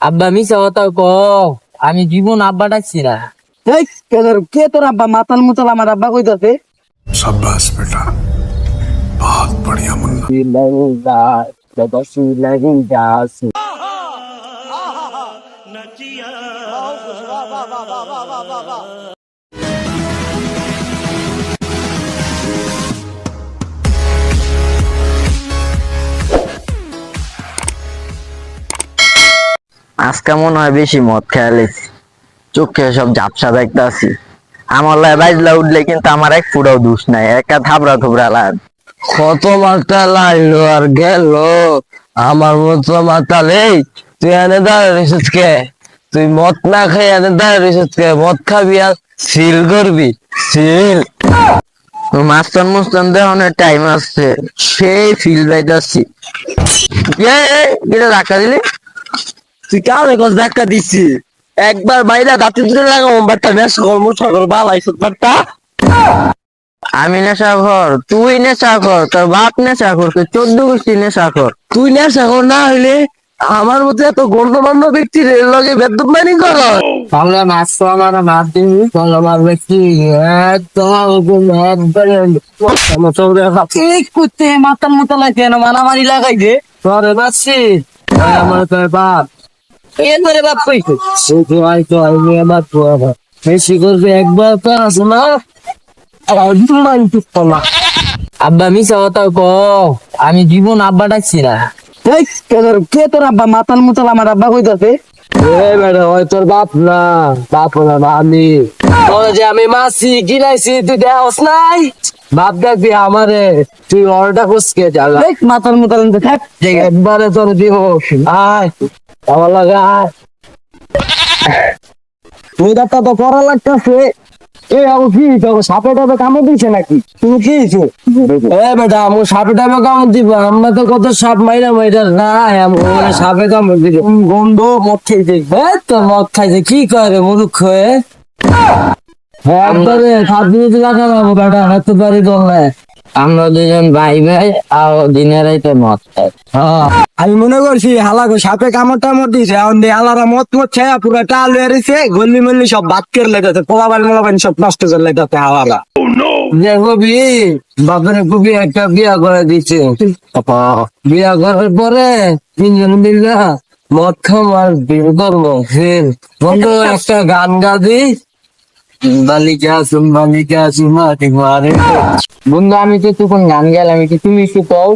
আব্বা মিছে কথা ক আমি জীবন আব্বা ডাকছি না কে তোর আব্বা মাতাল মুতাল আমার আব্বা কইতাছে সাব্বাস বেটা বহুত বড়িয়া মুন্না আজকে মনে হয় বেশি মদ খেয়ালেছি চোখে সব ঝাপসা দেখতে আছি আমার লাই বাজলা উঠলে কিন্তু আমার এক ফুটাও দুষ নাই একা থাবড়া থুবড়া লাগ। কত মাথা লাইলো আর গেল। আমার মতো মাথা নেই তুই এনে দাঁড়া রেছিস কে? তুই মদ না খাই এনে দাঁড়া রেছিস কে? মদ খাবি আর সিল করবি সিল। মাস্তান মুস্তান দেওয়ানোর টাইম আসছে সেই ফিল পাইতাছি। এটা ধাক্কা দিলি? তুই কালে কস ধাক্কা দিছি একবার বাইরে দাঁতে ধরে লাগাবো বাট্টা নেস কর্ম সকল বালাইছ বাট্টা। আমি নেশা ঘর তুই নেশা কর তোর বাপ নেশা কর তোর চোদ্দ গোষ্ঠী নেশা কর। তুই নেশা কর না হইলে আমার মতো এত গণ্যমান্য ব্যক্তির লগে বেদমানি কর। তাহলে মাছ তো আমার মার দিবি তাহলে আমার ব্যক্তি এই করতে মাতাল মুতাল কেন মারামারি লাগাই দে। তোরে মারছি। আমার তোর বাপ। এরপরে বাপ কইছে শুধু আই তো আই আমার তো আবার। বেশি করবে একবার তো আছে না। আব্বা মিশা কথা ক আমি জীবন আব্বা ডাকছি না। এই কে তোর- কে তোর আব্বা? মাতাল মুতাল আমার আব্বা কইতাছে? এ বেটা ওই তোর বাপ না। বাপ না আমি। তোর যে আমি মাসি গিলাইছি তুই দেওস নাই? বাপ দেখবি আমারে তুই অর্ডার করছে জ্বালা এই মাতাল মুতাল থাক। একবারে তোর দিব আয়। আমার লাগে দাঁতটা তো করা লাগতেছে। এই আবু কি তোকে সাপে টাপে কামড় দিছে নাকি? তুমি কি হয়েছো এ বেটা আমি সাপে টাপে কামড় দিব। আমরা তো কত সাপ মাইরা মাইরা না আমি সাপে কামড় দিব গন্ধ মদ খেয়েছে এ তো মদ খাইছে কি করে মুরুখ হয়ে। একবারে সাত মিনিট লাগা যাব বেটা হাতে পারি বললে আমরা দুজন ভাই ভাই আর দিনের রাইতে মদ খাই। হ্যাঁ। আমি মনে করছি হালাগো সাপে কামড় টামড় দিছে এখন দিয়ে হালারা মত মত ছায়া পুরো টাল হয়েছে গল্লি মল্লি সব বাদ করে লেগেছে পোলাবান মোলাবান সব নষ্ট করে লেগেছে হালারা। যে কবি বাপের কবি একটা বিয়া করে দিচ্ছে বিয়া করার পরে তিনজন মিলে মদ খামার বিল করব। বন্ধু একটা গান গাবি বন্ধু আমি তো তখন গান গেলাম কি তুমি একটু কও?